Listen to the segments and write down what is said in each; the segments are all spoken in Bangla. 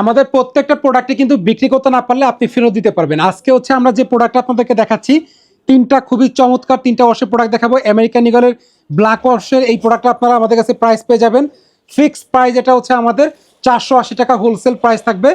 আমাদের প্রত্যেকটা প্রোডাক্টে কিন্তু বিক্রি করতে না পারলে আপনি ফেরত দিতে পারবেন। আজকে হচ্ছে আমরা যে প্রোডাক্ট আপনাদেরকে দেখাচ্ছি, তিনটা খুবই চমৎকার তিনটা ওয়াশের প্রোডাক্ট দেখাবো। আমেরিকান ইগলের ব্ল্যাক ওয়াশের এই প্রোডাক্টটা আপনারা আমাদের কাছে প্রাইস পেয়ে যাবেন। ফিক্সড প্রাইস এটা হচ্ছে আমাদের চারশো আশি টাকা হোলসেল প্রাইস থাকবে।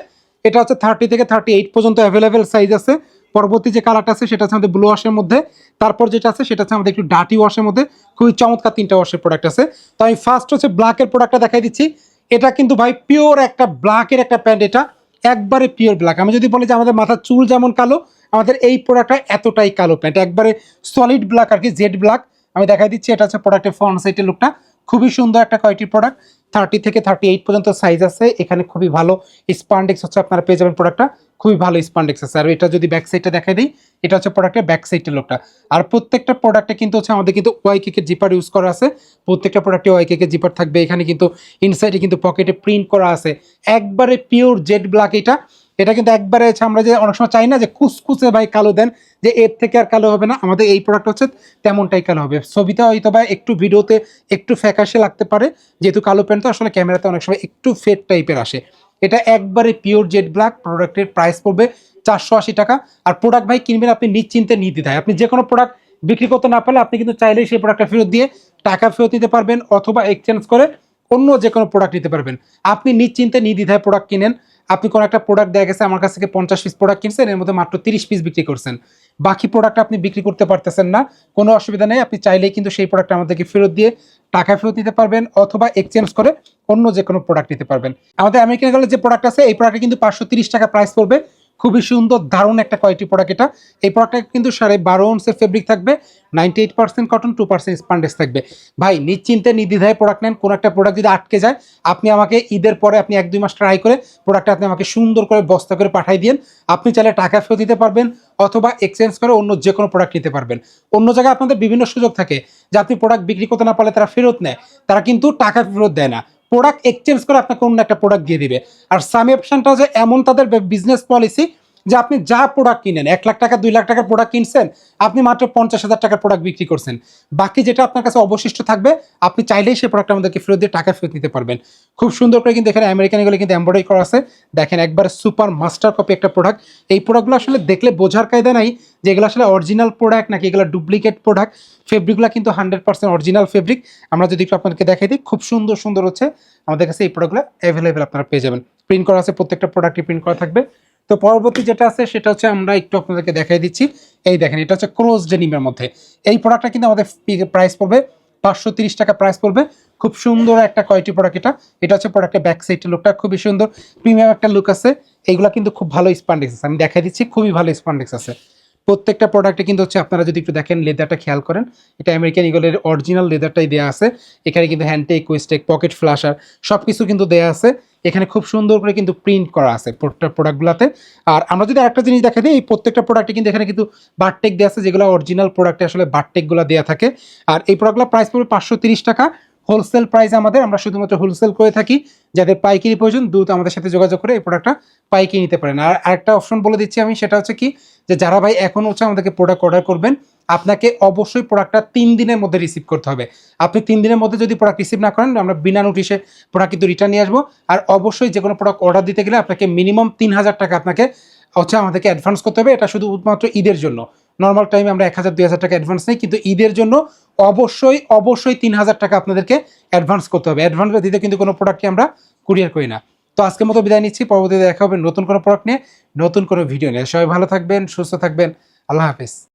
এটা হচ্ছে থার্টি থেকে থার্টি এইট পর্যন্ত অ্যাভেলেবেল সাইজ আছে। পরবর্তী যে কালারটা আছে, সেটা হচ্ছে আমাদের ব্লু ওয়াশের মধ্যে। তারপর যেটা আছে, সেটা হচ্ছে আমাদের একটু ডাটি ওয়াশের মধ্যে। খুবই চমৎকার তিনটা ওয়াশের প্রোডাক্ট আছে। তো আমি ফার্স্ট হচ্ছে ব্ল্যাকের প্রোডাক্টটা দেখাই দিচ্ছি। এটা কিন্তু ভাই পিওর একটা ব্ল্যাকের একটা প্যান্ট এটা একবারে পিওর ব্ল্যাক আমি যদি বলি যে আমাদের মাথার চুল যেমন কালো, আমাদের এই প্রোডাক্টটা এতটাই কালো প্যান্ট একবারে সলিড ব্ল্যাক আর কি জেড ব্ল্যাক আমি দেখাই দিচ্ছি, এটা হচ্ছে প্রোডাক্টের ফ্রন্ট সাইডের লুকটা খুবই সুন্দর একটা কোয়ালিটির প্রোডাক্ট থার্টি থেকে থার্টি এইট পর্যন্ত সাইজ আছে। এখানে খুবই ভালো স্পান্ডেক্স হচ্ছে আপনারা পেয়ে যাবেন প্রোডাক্টটা খুবই ভালো স্পান্ডেক্স আছে। আর এটা যদি ব্যাক সাইডটা দেখাই দিই, এটা হচ্ছে প্রোডাক্টের ব্যাক সাইডের লোকটা। আর প্রত্যেকটা প্রোডাক্টে কিন্তু হচ্ছে আমাদের কিন্তু ওয়াই কেকের জিপার ইউজ করা আছে। প্রত্যেকটা প্রোডাক্টে ওয়াই কেকের জিপার থাকবে। এখানে কিন্তু ইনসাইডে কিন্তু পকেটে প্রিন্ট করা আছে। একবারে পিওর জেড ব্ল্যাক এটা। এটা কিন্তু একবারে আমরা যে অনেক সময় চাই না যে কুসকুসে ভাই কালো দেন, যে এর থেকে আর কালো হবে না। আমাদের এই প্রোডাক্ট হচ্ছে তেমনটাই কালো হবে। ছবিতে হয়তো বা একটু ভিডিওতে একটু ফ্যাকাশে লাগতে পারে, যেহেতু কালো প্যান্ট তো আসলে ক্যামেরাতে অনেক সময় একটু ফেড টাইপের আসে। এটা একবারে পিওর জেড ব্ল্যাক প্রোডাক্টের প্রাইস পড়বে চারশো আশি টাকা। আর প্রোডাক্ট ভাই কিনবেন আপনি নিশ্চিন্তে নির্দ্বিধায়। আপনি যে কোনো প্রোডাক্ট বিক্রি করতে না পারলে আপনি কিন্তু চাইলেই সেই প্রোডাক্টটা ফেরত দিয়ে টাকা ফেরত নিতে পারবেন অথবা এক্সচেঞ্জ করে অন্য যে কোনো প্রোডাক্ট নিতে পারবেন। আপনি নিশ্চিন্তে নির্দ্বিধায় প্রোডাক্ট কিনেন। আপনি কোনো একটা প্রোডাক্ট দেখা গেছে, আমার কাছ থেকে পঞ্চাশ পিস প্রোডাক্ট কিনছেন, এর মধ্যে মাত্র তিরিশ পিস বিক্রি করছেন। বাকি প্রোডাক্ট আপনি বিক্রি করতে পারতেছেন না, কোনো অসুবিধা নেই, আপনি চাইলেই কিন্তু সেই প্রোডাক্ট আমাদেরকে ফেরত দিয়ে টাকা ফেরত দিতে পারবেন অথবা এক্সচেঞ্জ করে অন্য যে কোনো প্রোডাক্ট নিতে পারবেন। আমাদের আমেরিকান গেলে যে প্রোডাক্ট আছে, এই প্রোডাক্টে কিন্তু পাঁচশো টাকা প্রাইস পড়বে। খুবই সুন্দর, দারুণ একটা কোয়ালিটি প্রোডাক্ট এটা। এই প্রোডাক্টটা কিন্তু সাড়ে বারো অংশের ফেব্রিক থাকবে ninety eight percent cotton two percent spandex থাকবে। ভাই, নিশ্চিন্তে নির্দ্বিধায় প্রোডাক্ট নেন, কোনো একটা প্রোডাক্ট যদি আটকে যায়, আপনি আমাকে ঈদের পরে আপনি এক দুই মাস ট্রাই করে প্রোডাক্টটা আপনি আমাকে সুন্দর করে, বস্তা করে পাঠিয়ে দিন আপনি চাইলে টাকা ফেরত দিতে পারবেন অথবা এক্সচেঞ্জ করে অন্য যে কোনো প্রোডাক্ট নিতে পারবেন। অন্য জায়গায় আপনাদের বিভিন্ন সুযোগ থাকে, যে আপনি প্রোডাক্ট বিক্রি করতে না পারলে তারা ফেরত নেয়, তারা কিন্তু টাকা ফেরত দেয় না। প্রোডাক্ট এক্সচেঞ্জ করে আপনাকে অন্য একটা প্রোডাক্ট দিয়ে দিবে। আর সামি অপশনটা যে এমন তাদের বিজনেস পলিসি যে আপনি যা প্রোডাক্ট কিনেন, এক লাখ টাকা, দুই লাখ টাকার প্রোডাক্ট কিনছেন, আপনি মাত্র পঞ্চাশ হাজার টাকার প্রোডাক্ট বিক্রি করছেন। বাকি যেটা আপনার কাছে অবশিষ্ট থাকবে, আপনি চাইলেই সেই প্রোডাক্ট আমাদেরকে ফেরত দিয়ে টাকা ফেরত নিতে পারবেন। খুব সুন্দর করে কিন্তু এখানে আমেরিকান এগুলো কিন্তু এমব্রয়ডারি করা আছে। দেখেন একবার সুপার মাস্টার কপি একটা প্রোডাক্ট এই প্রোডাক্টগুলো আসলে দেখলে বোঝার কায়দা নাই যে এগুলো আসলে অরিজিনাল প্রোডাক্ট নাকি এগুলো ডুপ্লিকেট প্রোডাক্ট ফেব্রিকগুলো কিন্তু হান্ড্রেড পার্সেন্ট অরিজিনাল ফেব্রিক আমরা যদি একটু আপনাদেরকে দেখাই দিই, খুব সুন্দর সুন্দর হচ্ছে। আমাদের কাছে এই প্রোডাক্টগুলো অ্যাভেলেবেল আপনারা পেয়ে যাবেন। প্রিন্ট করা আছে, প্রত্যেকটা প্রোডাক্টে প্রিন্ট করা থাকবে। তো পরবর্তী যেটা আছে, সেটা হচ্ছে আমরা একটু আপনাদেরকে দেখাই দিচ্ছি। এই দেখেন, এটা হচ্ছে ক্রোজ ডেনিমের মধ্যে। এই প্রোডাক্টটা কিন্তু আমাদের প্রাইস পড়বে, পাঁচশো টাকা প্রাইস পড়বে। খুব সুন্দর একটা কয়টি প্রোডাক্ট এটা। এটা হচ্ছে প্রোডাক্টের ব্যাক সাইডের লুকটা খুবই সুন্দর। প্রিমিয়াম একটা লুক আছে। এইগুলো কিন্তু খুব ভালো স্পান্ডেক্স আছে। আমি দেখাই দিচ্ছি, খুবই ভালো স্পান্ডেক্স আছে। প্রত্যেকটা প্রোডাক্টে কিন্তু হচ্ছে আপনারা যদি একটু দেখেন লেদারটা খেয়াল করেন, এটা আমেরিকান ইগলের অরিজিনাল লেদারটাই দেওয়া আছে। এখানে কিন্তু হ্যান্ডটেক কোয়েস্টেক পকেট ফ্লাশার সব কিছু কিন্তু দেওয়া আছে। এখানে খুব সুন্দর করে কিন্তু প্রিন্ট করা আছে প্রোডাক্টগুলোতে আর আমরা যদি একটা জিনিস দেখা দিই এই প্রত্যেকটা প্রোডাক্টে কিন্তু এখানে কিন্তু বারটেক দেওয়া আছে, যেগুলো অরিজিনাল প্রোডাক্টে আসলে বারটেকগুলো দেওয়া থাকে। আর এই প্রোডাক্টগুলো প্রাইস পড়বে পাঁচশো টাকা। হোলসেল প্রাইস আমাদের, আমরা শুধুমাত্র হোলসেল করে থাকি। যাদের পাইকারি প্রয়োজন, দ্রুত আমাদের সাথে যোগাযোগ করে এই প্রোডাক্টটা পাইকারি নিতে পারেন। আর আরেকটা অপশন বলে দিচ্ছি আমি, সেটা হচ্ছে কি, যে যারা ভাই এখন হচ্ছে আমাদেরকে প্রোডাক্ট অর্ডার করবেন, আপনাকে অবশ্যই প্রোডাক্টটা তিন দিনের মধ্যে রিসিভ করতে হবে। আপনি তিন দিনের মধ্যে যদি প্রোডাক্ট রিসিভ না করেন, আমরা বিনা নোটিশে প্রোডাক্ট কিন্তু রিটার্ন নিয়ে আসব। আর অবশ্যই যে কোনো প্রোডাক্ট অর্ডার দিতে গেলে আপনাকে মিনিমাম তিন হাজার টাকা আপনাকে হচ্ছে আমাদেরকে অ্যাডভান্স করতে হবে। এটা শুধু শুধুমাত্র ঈদের জন্য। নর্মাল টাইমে আমরা এক হাজার, দুই হাজার টাকা অ্যাডভান্স নেই, কিন্তু ঈদের জন্য অবশ্যই অবশ্যই তিন হাজার টাকা আপনাদেরকে অ্যাডভান্স করতে হবে। অ্যাডভান্স দিতে কিন্তু কোনো প্রোডাক্টই আমরা কুরিয়ার করি না। তো আজকের মতো বিদায় নিচ্ছি, পরবর্তীতে দেখা হবে নতুন কোনো প্রোডাক্ট নিয়ে, নতুন কোনো ভিডিও নিয়ে। সবাই ভালো থাকবেন, সুস্থ থাকবেন। আল্লাহ হাফিজ।